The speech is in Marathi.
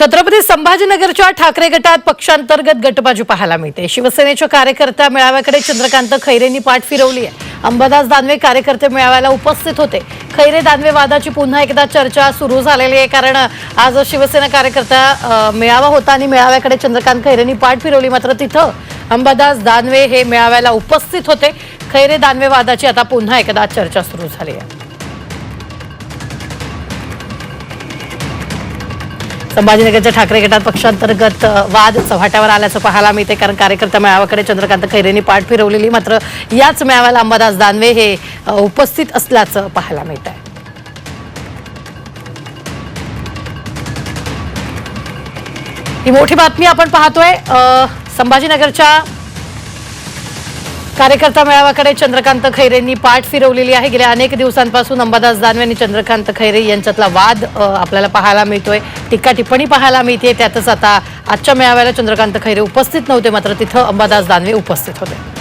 छत्रपती संभाजीनगरच्या ठाकरे गटात पक्षांतर्गत गटबाजी पाहायला मिळते. शिवसेनेच्या कार्यकर्त्या मेळाव्याकडे चंद्रकांत खैरेंनी पाठ फिरवली आहे. अंबादास दानवे कार्यकर्ते मेळाव्याला उपस्थित होते. खैरे दानवे वादाची पुन्हा एकदा चर्चा सुरू झालेली आहे कारण आज शिवसेना कार्यकर्ता मेळावा होता आणि मेळाव्याकडे चंद्रकांत खैरेंनी पाठ फिरवली. मात्र तिथं अंबादास दानवे हे मेळाव्याला उपस्थित होते. खैरे दानवे वादाची आता पुन्हा एकदा चर्चा सुरू झाली आहे. संभाजीनगरच्या ठाकरे गटात पक्षांतर्गत वाद चव्हाट्यावर आल्याचं पाहायला मिळते कारण कार्यकर्ता मेळाव्याकडे चंद्रकांत खैरेंनी पाठ फिरवलेली. मात्र याच मेळाव्याला अंबादास दानवे हे उपस्थित असल्याचं पाहायला मिळत आहे ही मोठी बातमी आपण पाहतोय. संभाजीनगरच्या कार्यकर्ता मेळाव्याकडे चंद्रकांत खैरेंनी पाठ फिरवलेली आहे. गेल्या अनेक दिवसांपासून अंबादास दानवे आणि चंद्रकांत खैरे यांच्यातला वाद आपल्याला पाहायला मिळतोय. टीका टिप्पणी पाहायला मिळते त्यातच आता आजच्या मेळाव्याला चंद्रकांत खैरे उपस्थित नव्हते मात्र तिथं अंबादास दानवे उपस्थित होते.